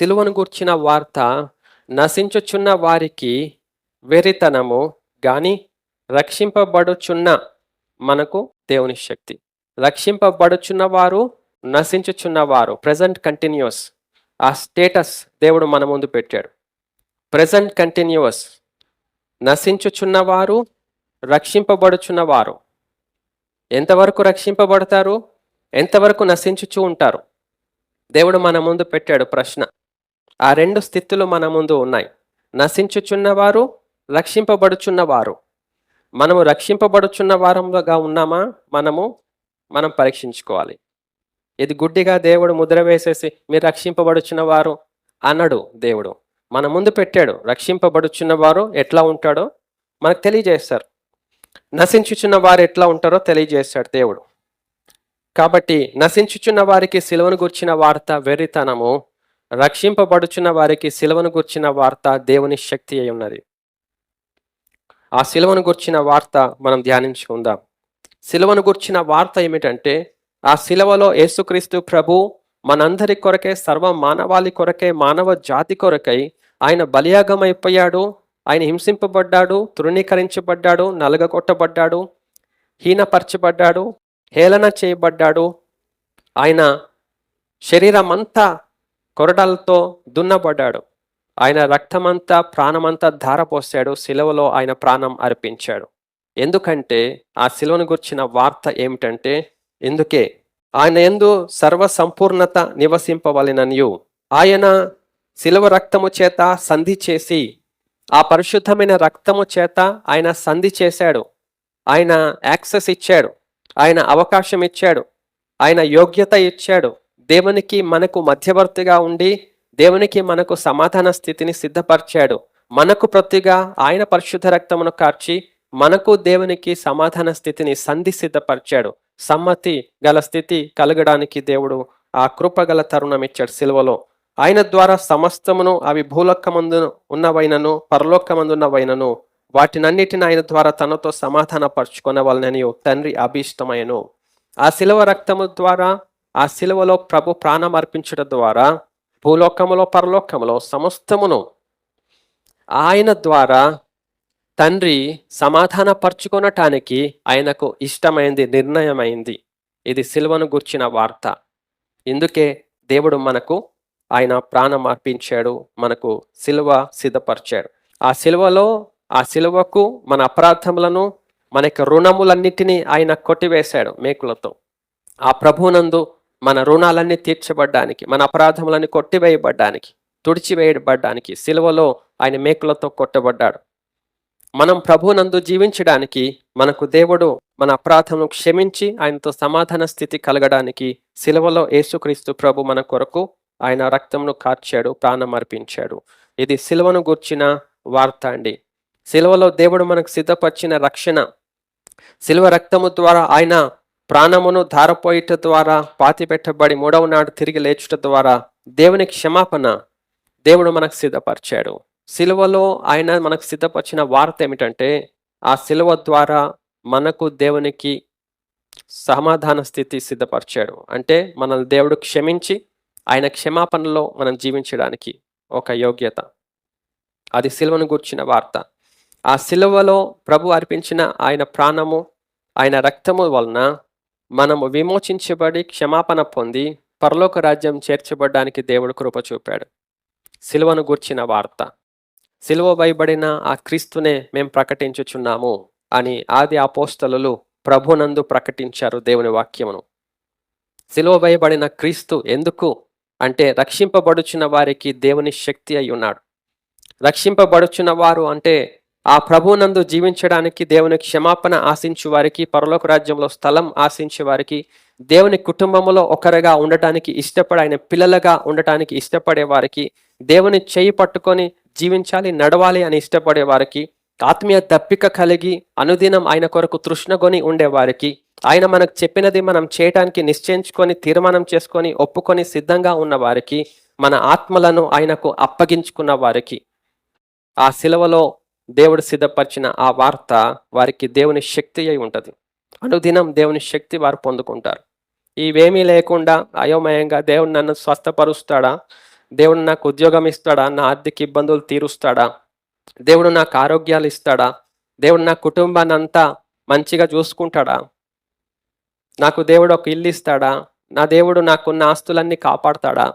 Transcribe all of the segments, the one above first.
సిలువను గూర్చిన వార్త నశించుచున్న వారికి వెరితనము గాని రక్షింపబడుచున్న మనకు దేవుని శక్తి. రక్షింపబడుచున్న వారు నశించుచున్న వారు. ప్రజెంట్ కంటిన్యూస్ ఆ స్టేటస్ దేవుడు మన ముందు పెట్టాడు. ప్రజెంట్ కంటిన్యూస్ నశించుచున్నవారు రక్షింపబడుచున్నవారు ఎంతవరకు రక్షింపబడతారు? ఎంతవరకు నశించుచూ ఉంటారు? దేవుడు మన ముందు పెట్టాడు ప్రశ్న. ఆ రెండు స్థితులు మన ముందు ఉన్నాయి. నశించుచున్నవారు రక్షింపబడుచున్నవారు. మనము రక్షింపబడుచున్న వారంగా ఉన్నామా? మనము మనం పరీక్షించుకోవాలి. ఇది గుడ్డిగా దేవుడు ముద్ర వేసేసి మీరు రక్షింపబడుచున్న వారు అన్నాడు దేవుడు. మన ముందు పెట్టాడు రక్షింపబడుచున్న వారు ఎట్లా ఉంటాడో మనకు తెలియజేస్తారు. నశించుచున్న వారు ఎట్లా ఉంటారో తెలియజేస్తాడు దేవుడు. కాబట్టి నశించుచున్న వారికి సిలువను గుర్చిన వార్త వెర్రితనము. రక్షింపబడుచున్న వారికి సిలువను గుర్చిన వార్త దేవుని శక్తి అయి ఉన్నది. ఆ సిలువను గుర్చిన వార్త మనం ధ్యానించుకుందాం. సిలువను గుర్చిన వార్త ఏమిటంటే ఆ సిలువలో యేసుక్రీస్తు ప్రభు మనందరి కొరకే సర్వ మానవాళి కొరకే మానవ జాతి కొరకై ఆయన బలియాగమైపోయాడు ఆయన హింసింపబడ్డాడు తృణీకరించబడ్డాడు నలగగొట్టబడ్డాడు హీనపరచబడ్డాడు హేళన చేయబడ్డాడు. ఆయన శరీరమంతా కొరడాలతో దున్నబడ్డాడు. ఆయన రక్తమంతా ప్రాణమంతా ధారపోసాడు సిలువలో ఆయన ప్రాణం అర్పించాడు. ఎందుకంటే ఆ సిలువను గుర్చిన వార్త ఏమిటంటే ఎందుకే? ఆయన ఎందు సర్వ సంపూర్ణత నివసింపవలెననియు. ఆయన శిలువ రక్తము చేత సంధి చేసి ఆ పరిశుద్ధమైన రక్తము చేత ఆయన సంధి చేశాడు. ఆయన యాక్సెస్ ఇచ్చాడు. ఆయన అవకాశం ఇచ్చాడు ఆయన యోగ్యత ఇచ్చాడు. దేవునికి మనకు మధ్యవర్తిగా ఉండి దేవునికి మనకు సమాధాన స్థితిని సిద్ధపరిచాడు. మనకు ప్రతిగా ఆయన పరిశుద్ధ రక్తమును కార్చి మనకు దేవునికి సమాధాన స్థితిని సంధి సిద్ధపరిచాడు. సమ్మతి గల స్థితి కలగడానికి దేవుడు ఆ కృపగల తరుణం ఇచ్చాడు సిలువలో. ఆయన ద్వారా సమస్తమును అవి భూలోకమందు ఉన్నవైనను పరలోకమందు ఉన్నవైనను వాటినన్నిటిని ఆయన ద్వారా తనతో సమాధాన పరుచుకొనవలనని తండ్రి అభీష్టమయను ఆ శిలువ రక్తము ద్వారా ఆ శిలువలో ప్రభు ప్రాణం అర్పించడం ద్వారా భూలోకములో పరలోకములో సమస్తమును ఆయన ద్వారా తండ్రి సమాధాన పరుచుకొనటానికి ఆయనకు ఇష్టమైంది నిర్ణయమైంది. ఇది సిలువను గుర్చిన వార్త. ఇందుకే దేవుడు మనకు ఆయన ప్రాణం అర్పించాడు మనకు సిలువ సిద్ధపరిచాడు. ఆ సిలువలో ఆ సిలువకు మన అపరాధములను మనకి రుణములన్నిటినీ ఆయన కొట్టివేశాడు మేకులతో. ఆ ప్రభునందు మన రుణాలన్నీ తీర్చబడ్డానికి మన అపరాధములన్నీ కొట్టివేయబడ్డానికి తుడిచివేయబడ్డానికి సిలువలో ఆయన మేకులతో కొట్టబడ్డాడు. మనం ప్రభునందు జీవించడానికి మనకు దేవుడు మన అపరాధమును క్షమించి ఆయనతో సమాధాన స్థితి కలగడానికి సిలువలో యేసుక్రీస్తు ప్రభు మన కొరకు ఆయన రక్తమును కార్చాడు ప్రాణం అర్పించాడు. ఇది సిలువను గూర్చిన వార్త అండి. సిలువలో దేవుడు మనకు సిద్ధపరిచిన రక్షణ సిలువ రక్తము ద్వారా ఆయన ప్రాణమును ధారపోయిట ద్వారా పాతి పెట్టబడి మూడవ నాడు తిరిగి లేచుట ద్వారా దేవుని క్షమాపణ దేవుడు మనకు సిద్ధపరిచాడు. సిలువలో ఆయన మనకు సిద్ధపరిచిన వార్త ఏమిటంటే ఆ సిలువ ద్వారా మనకు దేవునికి సమాధాన స్థితి సిద్ధపరిచాడు. అంటే మనల్ని దేవుడు క్షమించి ఆయన క్షమాపణలో మనం జీవించడానికి ఒక యోగ్యత. అది సిలువను గూర్చిన వార్త. ఆ సిలువలో ప్రభు అర్పించిన ఆయన ప్రాణము ఆయన రక్తము వలన మనము విమోచించబడి క్షమాపణ పొంది పరలోక రాజ్యం చేర్చబడడానికి దేవుడు కృప చూపాడు. సిలువను గూర్చిన వార్త. సిలువ భయబడిన ఆ క్రీస్తునే మేము ప్రకటించుచున్నాము అని ఆది అపోస్తలు ప్రభునందు ప్రకటించారు దేవుని వాక్యమును. సిలువ వేయబడిన క్రీస్తు ఎందుకు? అంటే రక్షింపబడుచున్న వారికి దేవుని శక్తి అయి ఉన్నాడు. రక్షింపబడుచున్న వారు అంటే ఆ ప్రభునందు జీవించడానికి దేవుని క్షమాపణ ఆశించు వారికి పరలోక రాజ్యంలో స్థలం ఆశించే వారికి దేవుని కుటుంబంలో ఒకరిగా ఉండటానికి ఇష్టపడే ఆయన పిల్లలుగా ఉండటానికి ఇష్టపడే వారికి దేవుని చేయి పట్టుకొని జీవించాలి నడవాలి అని ఇష్టపడే వారికి ఆత్మీయ దప్పిక కలిగి అనుదినం ఆయన కొరకు తృష్ణగొని ఉండేవారికి ఆయన మనకు చెప్పినది మనం చేయటానికి నిశ్చయించుకొని తీర్మానం చేసుకొని ఒప్పుకొని సిద్ధంగా ఉన్న వారికి మన ఆత్మలను ఆయనకు అప్పగించుకున్న వారికి. ఆ సిలువలో దేవుడు సిద్ధపరిచిన ఆ వార్త వారికి దేవుని శక్తి అయి ఉంటుంది. అనుదినం దేవుని శక్తి వారు పొందుకుంటారు. ఇవేమీ లేకుండా అయోమయంగా దేవుడు నన్ను స్వస్థపరుస్తాడా? దేవుడు నాకు ఉద్యోగం ఇస్తాడా? నా ఆర్థిక ఇబ్బందులు తీరుస్తాడా? దేవుడు నాకు ఆరోగ్యాలు ఇస్తాడా? దేవుడు నా కుటుంబాన్ని అంతా మంచిగా చూసుకుంటాడా? నాకు దేవుడు ఒక ఇల్లు ఇస్తాడా? నా దేవుడు నాకున్న ఆస్తులన్నీ కాపాడతాడా?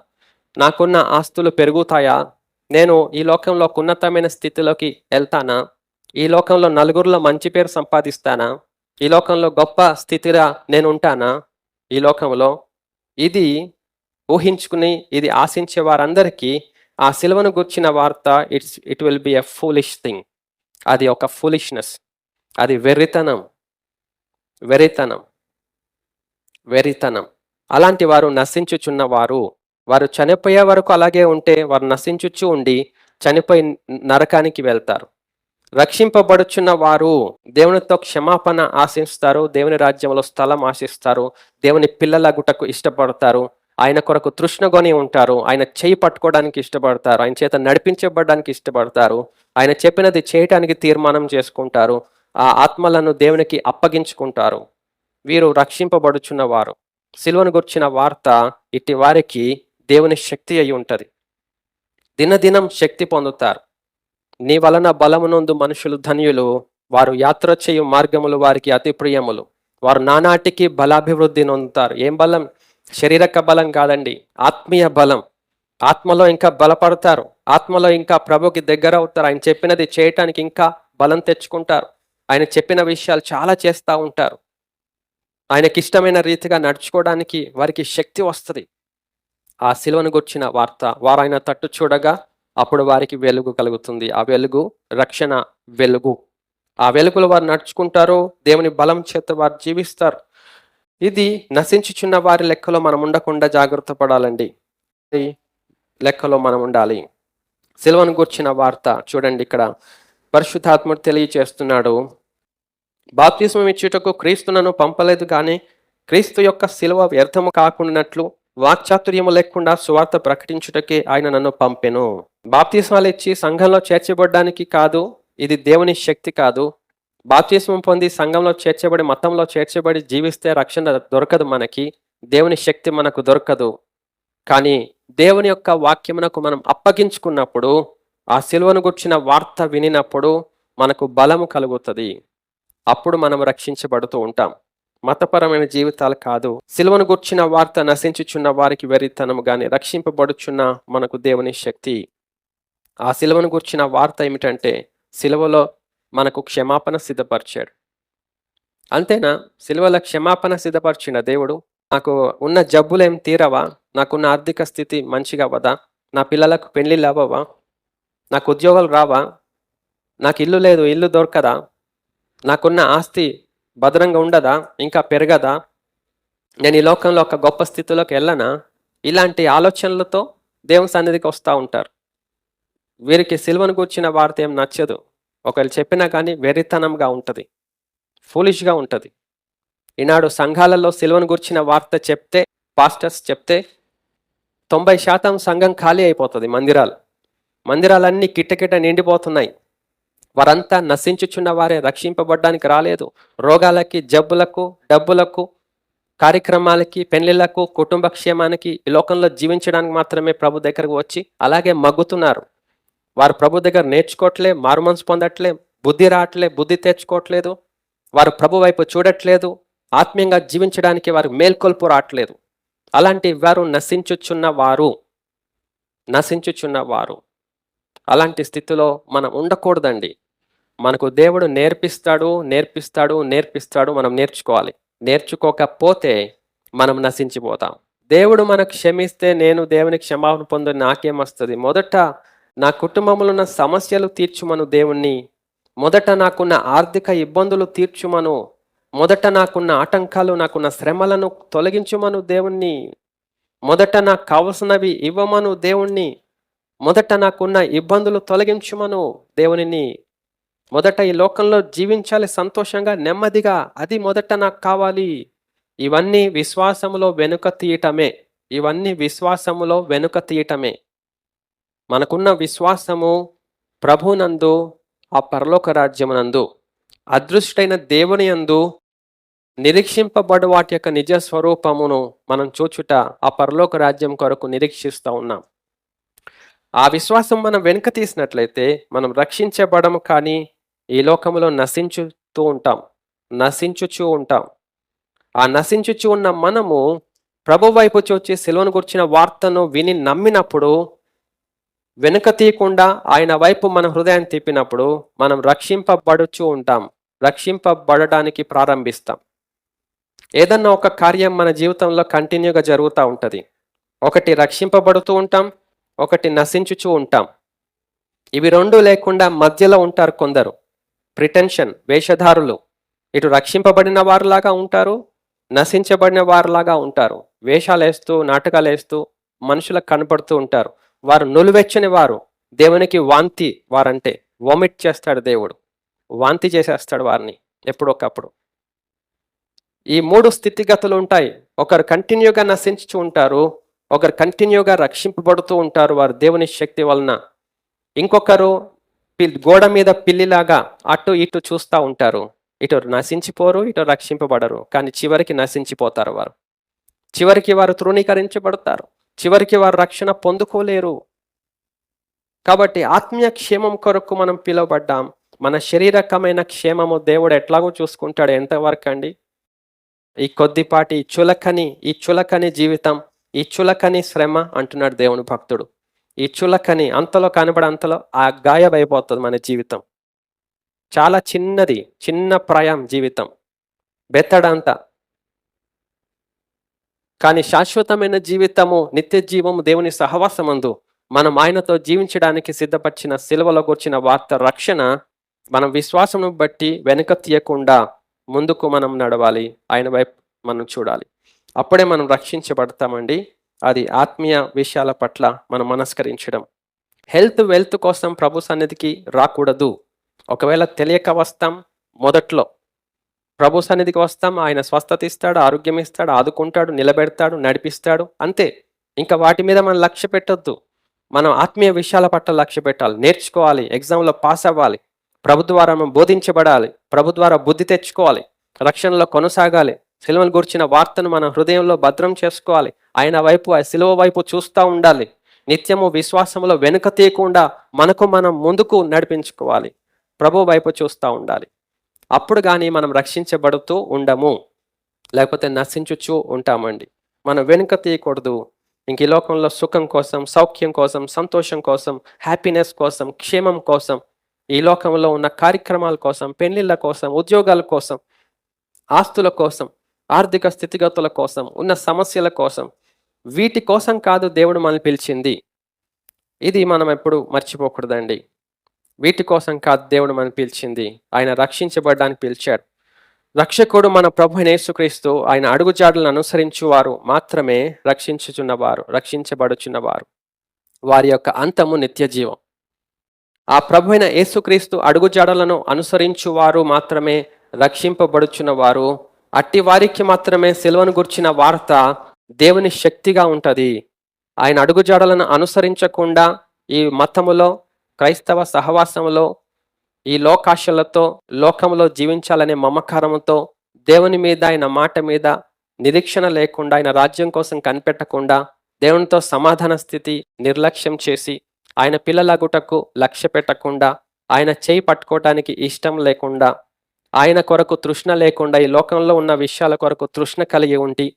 నాకున్న ఆస్తులు పెరుగుతాయా? నేను ఈ లోకంలో ఉన్నతమైన స్థితిలోకి వెళ్తానా? ఈ లోకంలో నలుగురిలో మంచి పేరు సంపాదిస్తానా? ఈ లోకంలో గొప్ప స్థితిగా నేను ఉంటానా ఈ లోకంలో? ఇది ఊహించుకుని ఇది ఆశించే వారందరికీ ఆ సిలువను గుర్చిన వార్త it's it will be a foolish thing అది ఒక ఫూలిష్నెస్ అది వెర్రితనం. వెర్రితనం. వెర్రితనం. అలాంటి వారు నశించుచున్న వారు చనిపోయే వరకు అలాగే ఉంటే వారు నశించుచు ఉండి చనిపోయి నరకానికి వెళ్తారు. రక్షింపబడుచున్న వారు దేవునితో క్షమాపణ ఆశిస్తారు దేవుని రాజ్యంలో స్థలం ఆశిస్తారు దేవుని పిల్లల గుటకు ఇష్టపడతారు ఆయన కొరకు తృష్ణగొని ఉంటారు ఆయన చేయి పట్టుకోవడానికి ఇష్టపడతారు ఆయన చేత నడిపించబడడానికి ఇష్టపడతారు ఆయన చెప్పినది చేయటానికి తీర్మానం చేసుకుంటారు ఆ ఆత్మలను దేవునికి అప్పగించుకుంటారు. వీరు రక్షింపబడుచున్న వారు. సిల్వను గుర్చిన వార్త ఇట్టి వారికి దేవుని శక్తి అయి ఉంటుంది. దినదినం శక్తి పొందుతారు. నీ వలన బలమునందు మనుషులు ధన్యులు వారు యాత్ర చేయు మార్గములు వారికి అతి ప్రియములు. వారు నానాటికి బలాభివృద్ధి నొందుతారు. ఏం బలం? శరీరక బలం కాదండి ఆత్మీయ బలం. ఆత్మలో ఇంకా బలపడతారు. ఆత్మలో ఇంకా ప్రభుకి దగ్గర అవుతారు ఆయన చెప్పినది చేయటానికి ఇంకా బలం తెచ్చుకుంటారు. ఆయన చెప్పిన విషయాలు చాలా చేస్తూ ఉంటారు. ఆయనకి ఇష్టమైన రీతిగా నడుచుకోవడానికి వారికి శక్తి వస్తుంది. ఆ సిలువను గుర్చిన వార్త వారైనా తట్టు చూడగా అప్పుడు వారికి వెలుగు కలుగుతుంది. ఆ వెలుగు రక్షణ వెలుగు. ఆ వెలుగులో వారు నడుచుకుంటారు దేవుని బలం చేత వారు జీవిస్తారు. ఇది నశించుచున్న వారి లెక్కలో మనం ఉండకుండా జాగ్రత్త పడాలండి. లెక్కలో మనం ఉండాలి. సిలువను గుర్చిన వార్త చూడండి ఇక్కడ. పరిశుద్ధాత్ముడు తెలియచేస్తున్నాడు. బాప్తిస్మం ఇచ్చుటకు క్రీస్తునను పంపలేదు కానీ క్రీస్తు యొక్క సిలువ వ్యర్థము కాకుండానట్లు వాక్చాతుర్యము లేకుండా సువార్త ప్రకటించుటకే ఆయన నన్ను పంపెను. బాప్తిస్మాలు ఇచ్చి సంఘంలో చేర్చబడడానికి కాదు ఇది దేవుని శక్తి కాదు. బాప్తిస్మం పొంది సంఘంలో చేర్చబడి మతంలో చేర్చబడి జీవిస్తే రక్షణ దొరకదు మనకి. దేవుని శక్తి మనకు దొరకదు. కానీ దేవుని యొక్క వాక్యమునకు మనం అప్పగించుకున్నప్పుడు ఆ సిలువను గుర్చిన వార్త వినినప్పుడు మనకు బలము కలుగుతుంది. అప్పుడు మనం రక్షించబడుతూ ఉంటాం. మతపరమైన జీవితాలు కాదు. సిలువను గుర్చిన వార్త నశించుచున్న వారికి వెరితనము గాని రక్షింపబడుచున్న మనకు దేవుని శక్తి. ఆ సిలువను గుర్చిన వార్త ఏమిటంటే సిలువలో మనకు క్షమాపణ సిద్ధపరిచాడు. అంతేనా? సిలువలో క్షమాపణ సిద్ధపరిచిన దేవుడు నాకు ఉన్న జబ్బులేం తీరవా? నాకున్న ఆర్థిక స్థితి మంచిగా అవ్వదా నా పిల్లలకు పెళ్ళిళ్ళు అవ్వవా? నాకు ఉద్యోగాలు రావా? నాకు ఇల్లు లేదు ఇల్లు దొరకదా? నాకున్న ఆస్తి భద్రంగా ఉండదా? ఇంకా పెరగదా? నేను ఈ లోకంలో ఒక గొప్ప స్థితిలోకి వెళ్ళనా? ఇలాంటి ఆలోచనలతో దేవుని సన్నిధికి వస్తూ ఉంటారు. వీరికి సిల్వను కూర్చిన వార్త ఏం నచ్చదు. ఒకవేళ చెప్పినా కానీ వెరితనంగా ఉంటుంది. ఫూలిష్గా ఉంటుంది. ఈనాడు సంఘాలలో సిల్వను గుర్చిన వార్త చెప్తే పాస్టర్స్ చెప్తే తొంభై శాతం సంఘం ఖాళీ అయిపోతుంది మందిరాలు. మందిరాలన్నీ కిట్టకిట నిండిపోతున్నాయి. వారంతా నశించుచున్న వారే రక్షింపబడ్డానికి రాలేదు. రోగాలకి జబ్బులకు డబ్బులకు కార్యక్రమాలకి పెళ్ళిళ్ళకు కుటుంబ క్షేమానికి ఈ లోకంలో జీవించడానికి మాత్రమే ప్రభు దగ్గరకు వచ్చి అలాగే మగ్గుతున్నారు. వారు ప్రభు దగ్గర నేర్చుకోవట్లే మారుమనసు పొందట్లే బుద్ధి రావట్లే బుద్ధి తెచ్చుకోవట్లేదు వారు ప్రభు వైపు చూడట్లేదు ఆత్మీయంగా జీవించడానికి వారు మేల్కొల్పు రావట్లేదు. అలాంటి వారు నశించుచున్న వారు నశించుచున్న వారు. అలాంటి స్థితిలో మనం ఉండకూడదండి. మనకు దేవుడు నేర్పిస్తాడు నేర్పిస్తాడు నేర్పిస్తాడు మనం నేర్చుకోవాలి. నేర్చుకోకపోతే మనం నశించిపోతాం. దేవుడు మనకు క్షమిస్తే నేను దేవుని క్షమాపణ పొందు నాకేమొస్తుంది మొదట నా కుటుంబంలో ఉన్న సమస్యలు తీర్చుమను దేవుణ్ణి. మొదట నాకున్న ఆర్థిక ఇబ్బందులు తీర్చుమను. మొదట నాకున్న ఆటంకాలు నాకున్న శ్రమలను తొలగించుమను దేవుణ్ణి. మొదట నాకు కావలసినవి ఇవ్వమను దేవుణ్ణి. మొదట నాకున్న ఇబ్బందులు తొలగించుమను దేవునిని. మొదట ఈ లోకంలో జీవించాలి సంతోషంగా నెమ్మదిగా. అది మొదట నాకు కావాలి. ఇవన్నీ విశ్వాసములో వెనుక తీయటమే. ఇవన్నీ విశ్వాసములో వెనుక తీయటమే. మనకున్న విశ్వాసము ప్రభునందు ఆ పరలోక రాజ్యమునందు అదృష్టైన దేవుని యందు నిరీక్షింపబడు వాటి యొక్క నిజ స్వరూపమును మనం చూచుట ఆ పరలోక రాజ్యం కొరకు నిరీక్షిస్తూ ఉన్నాం. ఆ విశ్వాసం మనం వెనుక తీసినట్లయితే మనం రక్షించబడము కానీ ఈ లోకంలో నశించుతూ ఉంటాం. నశించుచూ ఉంటాం. ఆ నశించుచూ ఉన్న మనము ప్రభు వైపు చూచి సెలవును గుర్చిన వార్తను విని నమ్మినప్పుడు వెనుక తీయకుండా ఆయన వైపు మన హృదయాన్ని తిప్పినప్పుడు మనం రక్షింపబడుచు ఉంటాం. రక్షింపబడడానికి ప్రారంభిస్తాం. ఏదన్నా ఒక కార్యం మన జీవితంలో కంటిన్యూగా జరుగుతూ ఉంటుంది. ఒకటి రక్షింపబడుతూ ఉంటాం ఒకటి నశించుచూ ఉంటాం. ఇవి రెండు లేకుండా మధ్యలో ఉంటారు కొందరు. ప్రిటెన్షన్ వేషధారులు. ఇటు రక్షింపబడిన వారిలాగా ఉంటారు నశించబడిన వారిలాగా ఉంటారు. వేషాలు వేస్తూ నాటకాలు వేస్తూ మనుషులకు కనపడుతూ ఉంటారు. వారు నులువెచ్చని వారు. దేవునికి వాంతి వారంటే వామిట్ చేస్తాడు దేవుడు. వాంతి చేసేస్తాడు వారిని ఎప్పుడొకప్పుడు. ఈ మూడు స్థితిగతులు ఉంటాయి. ఒకరు కంటిన్యూగా నశించుతూ ఉంటారు ఒకరు కంటిన్యూగా రక్షింపబడుతూ ఉంటారు వారు దేవుని శక్తి వలన. ఇంకొకరు గోడ మీద పిల్లిలాగా అటు ఇటు చూస్తూ ఉంటారు. ఇటు నశించిపోరు ఇటు రక్షింపబడరు. కానీ చివరికి నశించిపోతారు వారు. చివరికి వారు తృణీకరించబడతారు. చివరికి వారు రక్షణ పొందుకోలేరు. కాబట్టి ఆత్మీయ క్షేమం కొరకు మనం పిలువబడ్డాం. మన శరీరకమైన క్షేమము దేవుడు ఎట్లాగో చూసుకుంటాడు. ఎంతవరకు అండి? ఈ కొద్దిపాటి చులకని ఈ చులకని జీవితం ఈ చులకని శ్రమ అంటున్నాడు దేవుని భక్తుడు. ఈ చులకని అంతలో కనబడి అంతలో ఆ గాయమైపోతుంది మన జీవితం. చాలా చిన్నది చిన్న ప్రయాం జీవితం. బెత్తడంత. కానీ శాశ్వతమైన జీవితము నిత్య జీవము దేవుని సహవాసమందు మనం ఆయనతో జీవించడానికి సిద్ధపరిచిన సిలువలో కూర్చిన వార్త రక్షణ మనం విశ్వాసం బట్టి వెనుక తీయకుండా ముందుకు మనం నడవాలి. ఆయన వైపు మనం చూడాలి. అప్పుడే మనం రక్షించబడతామండి. అది ఆత్మీయ విషయాల పట్ల మనం మనస్కరించడం. హెల్త్ వెల్త్ కోసం ప్రభు సన్నిధికి రాకూడదు. ఒకవేళ తెలియక వస్తాం మొదట్లో. ప్రభు సన్నిధికి వస్తాం ఆయన స్వస్థత ఇస్తాడు ఆరోగ్యం ఇస్తాడు ఆదుకుంటాడు నిలబెడతాడు నడిపిస్తాడు అంతే. ఇంకా వాటి మీద మనం లక్ష్య పెట్టొద్దు. మనం ఆత్మీయ విషయాల పట్ల లక్ష్య పెట్టాలి నేర్చుకోవాలి ఎగ్జామ్లో పాస్ అవ్వాలి ప్రభు ద్వారా మనం బోధించబడాలి ప్రభు ద్వారా బుద్ధి తెచ్చుకోవాలి రక్షణలో కొనసాగాలి సిలువను గురించిన వార్తను మన హృదయంలో భద్రం చేసుకోవాలి. ఆయన వైపు ఆ సిలువ వైపు చూస్తూ ఉండాలి. నిత్యము విశ్వాసంలో వెనుక తీయకుండా మనకు మనం ముందుకు నడిపించుకోవాలి. ప్రభు వైపు చూస్తూ ఉండాలి. అప్పుడు కానీ మనం రక్షించబడుతూ ఉండము. లేకపోతే నశించుచూ ఉంటామండి. మనం వెనుక తీయకూడదు. ఇంక ఈ లోకంలో సుఖం కోసం సౌఖ్యం కోసం సంతోషం కోసం హ్యాపీనెస్ కోసం క్షేమం కోసం ఈ లోకంలో ఉన్న కార్యక్రమాల కోసం పెళ్ళిళ్ళ కోసం ఉద్యోగాల కోసం ఆస్తుల కోసం ఆర్థిక స్థితిగతుల కోసం ఉన్న సమస్యల కోసం. వీటి కోసం కాదు దేవుడు మనల్ని పిలిచింది. ఇది మనం ఎప్పుడు మర్చిపోకూడదండి. వీటి కోసం కాదు దేవుడు మనం పిలిచింది. ఆయన రక్షించబడడానికి పిలిచాడు. రక్షకుడు మన ప్రభు నేసుక్రీస్తు ఆయన అడుగుజాడలను అనుసరించువారు మాత్రమే రక్షించుచున్నవారు రక్షించబడుచున్నవారు. వారి యొక్క అంతము నిత్య జీవం ఆ ప్రభు అయిన యేసుక్రీస్తు అడుగుజాడలను అనుసరించువారు మాత్రమే రక్షింపబడుచున్నవారు అట్టి వారికి మాత్రమే సిలువను గుర్చిన వార్త దేవుని శక్తిగా ఉంటుంది. ఆయన అడుగుజాడలను అనుసరించకుండా ఈ మతములో క్రైస్తవ సహవాసంలో ఈ లోకాశలతో లోకంలో జీవించాలనే మమకారంతో దేవుని మీద ఆయన మాట మీద నిరీక్షణ లేకుండా ఆయన రాజ్యం కోసం కనిపెట్టకుండా దేవునితో సమాధాన స్థితి నిర్లక్ష్యం చేసి ఆయన పిల్లలగుటకు లక్ష్య పెట్టకుండా ఆయన చేయి పట్టుకోవటానికి ఇష్టం లేకుండా ఆయన కొరకు తృష్ణ లేకుండా ఈ లోకంలో ఉన్న విషయాల కొరకు తృష్ణ కలిగి ఉండి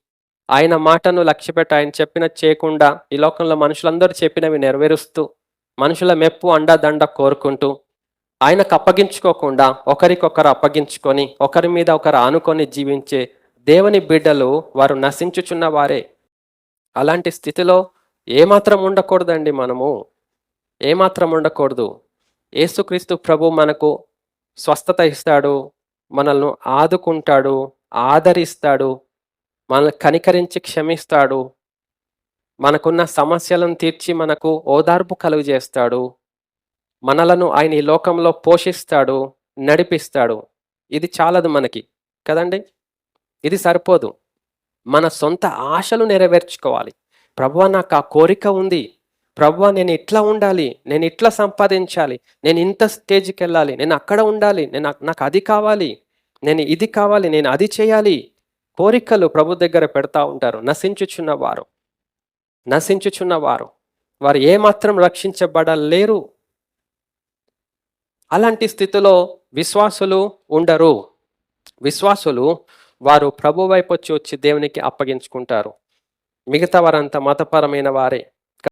ఆయన మాటను లక్ష్యపెట్టి ఆయన చెప్పిన చేయకుండా ఈ లోకంలో మనుషులందరూ చెప్పినవి నెరవేరుస్తూ మనుషుల మెప్పు అండదండ కోరుకుంటూ ఆయనకు అప్పగించుకోకుండా ఒకరికొకరు అప్పగించుకొని ఒకరి మీద ఒకరు ఆనుకొని జీవించే దేవుని బిడ్డలు వారు నశించుచున్న వారే. అలాంటి స్థితిలో ఏమాత్రం ఉండకూడదండి మనము. ఏమాత్రం ఉండకూడదు. ఏసుక్రీస్తు ప్రభు మనకు స్వస్థత ఇస్తాడు మనల్ని ఆదుకుంటాడు ఆదరిస్తాడు మనల్ని కనికరించి క్షమిస్తాడు మనకున్న సమస్యలను తీర్చి మనకు ఓదార్పు కలుగు చేస్తాడు మనలను ఆయన ఈ లోకంలో పోషిస్తాడు నడిపిస్తాడు. ఇది చాలదు మనకి కదండి? ఇది సరిపోదు. మన సొంత ఆశలు నెరవేర్చుకోవాలి. ప్రభు నాకు ఆ కోరిక ఉంది. ప్రవ్వ నేను ఇట్లా ఉండాలి నేను ఇట్లా సంపాదించాలి నేను ఇంత స్టేజ్కి వెళ్ళాలి నేను అక్కడ ఉండాలి నేను నాకు అది కావాలి నేను ఇది కావాలి నేను అది చేయాలి కోరికలు ప్రభు దగ్గర పెడతా ఉంటారు. నశించుచున్న వారు నశించుచున్న వారు వారు ఏమాత్రం రక్షించబడలేరు. అలాంటి స్థితిలో విశ్వాసులు ఉండరు. విశ్వాసులు వారు ప్రభు వైపు వచ్చి వచ్చి దేవునికి అప్పగించుకుంటారు. మిగతా వారంతా మతపరమైన వారే.